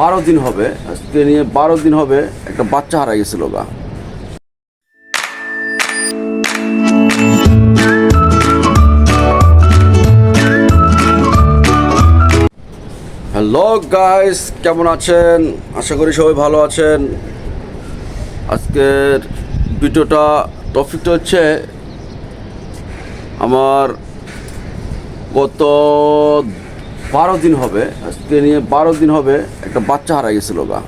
বারো দিন হবে। আজকে নিয়ে বারো দিন হবে একটা বাচ্চা হারা গেছিল গা হ্যালো গাইস, কেমন আছেন? আশা করি সবাই ভালো আছেন। আজকের ভিডিওটা টপিকটা হচ্ছে আমার গত বারো দিন হবে। আজকে নিয়ে বারো দিন হবে, একটা বাচ্চা হারা গেছিল গা।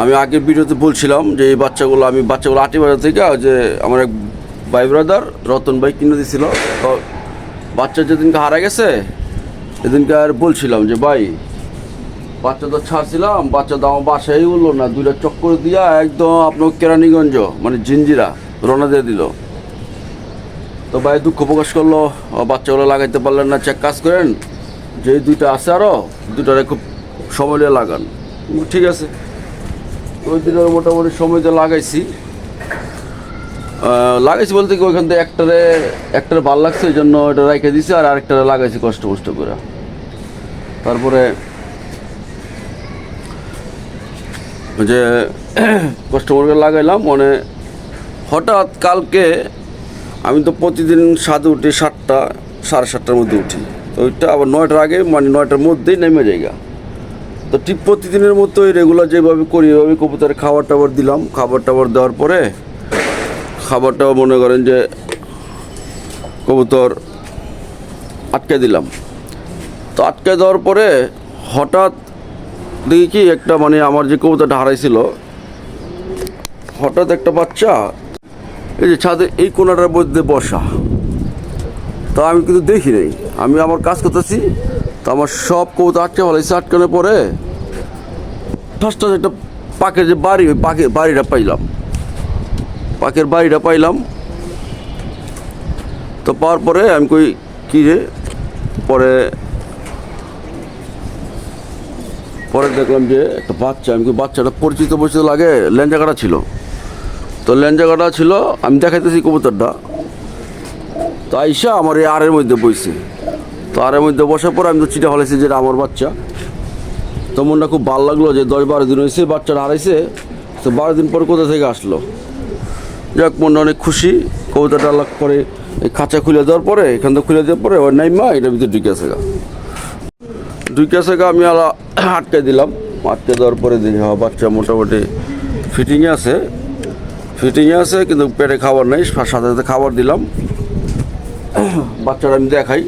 আমি আগের ভিডিওতে বলছিলাম যে এই বাচ্চাগুলো, আমি বাচ্চাগুলো আটি বাজার থেকে যে আমার এক ভাই ব্রাদার রতন ভাই কিনে দিছিল তো বাচ্চা যেদিনকে হারা গেছে, সেদিনকে আর বলছিলাম যে, ভাই, বাচ্চা তো ছাড়ছিলাম, বাচ্চা তো আমার বাসায় উঠল না। দুইটা চক্কর দিয়া একদম আপনার কেরানীগঞ্জ মানে জিঞ্জিরা রওনা দিয়ে দিল। তো ভাই দুঃখ প্রকাশ করল, বাচ্চাগুলো লাগাইতে পারলেন না, চেক কাজ করেন। যে দুইটা আছে আরও দুটারে খুব সময় দিয়ে লাগান। ঠিক আছে। ওই দিনের মোটামুটি সময় দিয়ে লাগাইছি। লাগাইছি বলতে কি ওইখান থেকে একটারে একটারে ভালো লাগছে, ওই জন্য ওটা রেখে দিছি আর আরেকটারে লাগাইছি কষ্ট কষ্ট করে। তারপরে যে কষ্ট করে লাগাইলাম মানে হঠাৎ কালকে আমি তো প্রতিদিন সাথে উঠি সাতটা, সাড়ে সাতটার মধ্যে উঠি। তো ওইটা আবার নয়টার আগে মানে নয়টার মধ্যেই নেমে যায়গা তো ঠিক প্রতিদিনের মতো ওই রেগুলার যেভাবে করি, ওইভাবে কবুতরে খাবার টাবার দিলাম। খাবার টাবার দেওয়ার পরে, খাবারটাও মনে করেন যে কবুতর আটকে দিলাম। তো আটকে দেওয়ার পরে হঠাৎ দেখি কি একটা মানে আমার যে কবুতরটা হারাইছিল, হঠাৎ একটা বাচ্চা এই যে ছাদে এই কোনাটার মধ্যে বসা। তো আমি কিন্তু দেখি নাই। আমি আমার কাজ করতেছি, তো আমার সব কবুতর আটকে ফেলাইছে আটকানোর পরে ফার্স্টে একটা পাকের যে বাড়ি, ওই পাকের বাড়িটা পাইলাম। পাকের বাড়িটা পাইলাম। তো পাওয়ার পরে আমি কই, কী রে? পরে পরে দেখলাম যে একটা বাচ্চা, আমি বাচ্চাটা পরিচিত পরিচিত লাগে, লেঞ্জা কাটা ছিল। তো লেঞ্জা কাটা ছিল, আমি দেখাইতেছি কবুতরটা। তো আইসা আমার এই আরের মধ্যে বইছে। তো আরের মধ্যে বসার পর আমি তো চিটা ফেলেছি যেটা আমার বাচ্চা। তো মনটা খুব ভালো লাগল যে দশ বারো দিন হয়েছে বাচ্চাটা হারাইছে। তো বারো দিন পর কোথা থেকে আসলো? যাক, মনটা অনেক খুশি। কবুতরটা আল্লাহ করে খাঁচা খুলে দেওয়ার পরে, এখান থেকে খুলে দেওয়ার পরে ওর নাই নাইমা এটার ভিতরে ঢুকে আছে গা। ঢুকে আছে গা, আমি আলা আটকে দিলাম। আটকে দেওয়ার পরে দেখি হ্যাঁ বাচ্চা মোটামুটি ফিটিংয়ে আছে। ফিটিংয়ে আছে, কিন্তু পেটে খাবার নেই, সাথে সাথে খাবার দিলাম। বাচ্চাটা আমি দেখাই।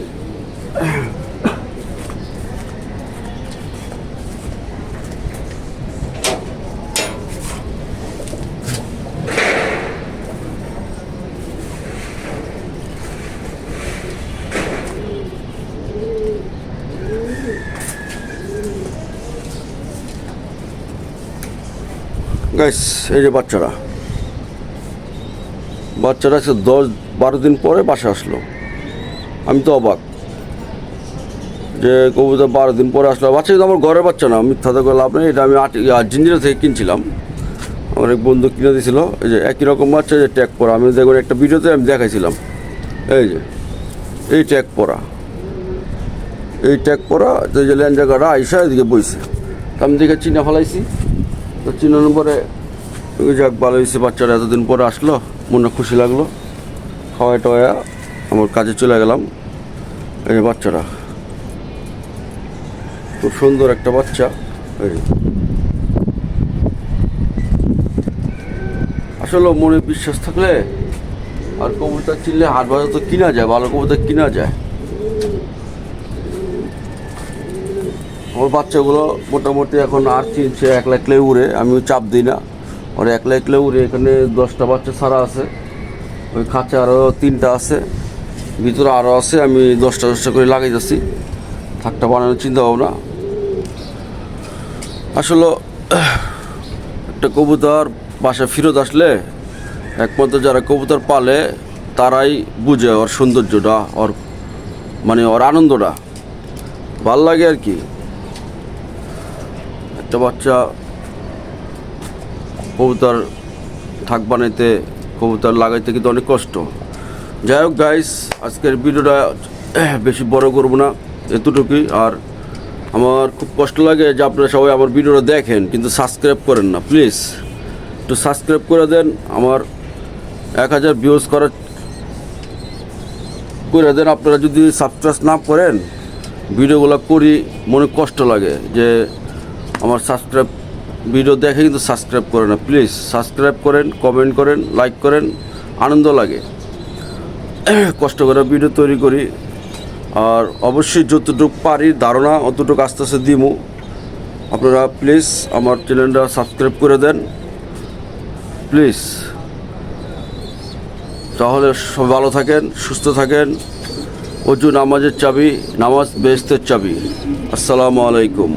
গাইস এই যে বাচ্চারা। বাচ্চারা দশ বারো দিন পরে বাসা আসলো। আমি তো অবাক যে কবুতর বারো দিন পরে আসলো। বাচ্চা কিন্তু আমার ঘরের বাচ্চা না, মিথ্যা তো লাভ নেই। এটা আমি জিঞ্জিরা থেকে কিনছিলাম। আমার এক বন্ধু কিনে দিয়েছিল। এই যে একই রকম বাচ্চা যে ট্যাগ পরা। আমি দেখুন একটা ভিডিওতে আমি দেখাইছিলাম। এই যে, এই ট্যাগ পরা। এই ট্যাগ পরা যে ল্যান্ড জায়গাটা আইসা এদিকে বইছে। তো আমি দেখে চিনা ফেলাইছি। তো চিনানোর পরে যাক, ভালো হয়েছে বাচ্চারা এতদিন পরে আসলো। মনে খুশি লাগল। খাওয়াই টাওয়া আমার কাজে চলে গেলাম। এই যে বাচ্চারা খুব সুন্দর একটা বাচ্চা। এই। আসলে মনে বিশ্বাস থাকলে আর কবুতর চিনলে হাট বাজার তো কিনা যায়, ভালো কবুতর কিনা যায়। আমার বাচ্চাগুলো মোটামুটি এখন আর চিনছে একলা একলাই উড়ে, আমিও চাপ দিই না। ওর একলা একলা উড়ে এখানে দশটা বাচ্চা ছাড়া আছে। ওই খাঁচা আরও তিনটা আছে। ভিতরে আরও আছে, আমি দশটা দশটা করে লাগাই যাচ্ছি থাকটা বানানোর চিন্তা ভাবনা। আসলে, একটা কবুতর বাসা ফেরত আসলে, একমাত্র যারা কবুতর পালে, তারাই বুঝে ওর সৌন্দর্যটা, ওর মানে ওর আনন্দটা। ভালো লাগে আর কি। একটা বাচ্চা কবুতর থাক বানাইতে, কবুতর লাগাইতে কিন্তু অনেক কষ্ট। যাই হোক গাইস আজকের ভিডিওটা বেশি বড় করব না, এতটুকুই। আর আমার খুব কষ্ট লাগে যে আপনারা সবাই আমার ভিডিওটা দেখেন, কিন্তু সাবস্ক্রাইব করেন না প্লিজ একটু সাবস্ক্রাইব করে দেন, আমার এক হাজার ভিউজ করার করে দেন। আপনারা যদি সাবস্ক্রাইব না করেন, ভিডিওগুলো করি, মনে কষ্ট লাগে যে আমার সাবস্ক্রাইব ভিডিও দেখে কিন্তু সাবস্ক্রাইব করে না প্লিজ সাবস্ক্রাইব করেন কমেন্ট করেন লাইক করেন, আনন্দ লাগে। কষ্ট করে ভিডিও তৈরি করি। আর অবশ্যই যতটুকু পারি ধারণা, অতটুকু আস্তে আস্তে দিমু। আপনারা প্লিজ আমার চ্যানেলটা সাবস্ক্রাইব করে দেন। প্লিজ তাহলে সব ভালো থাকেন, সুস্থ থাকেন। অজু নামাজের চাবি, নামাজ বেহেস্তের চাবি। আসসালামু আলাইকুম।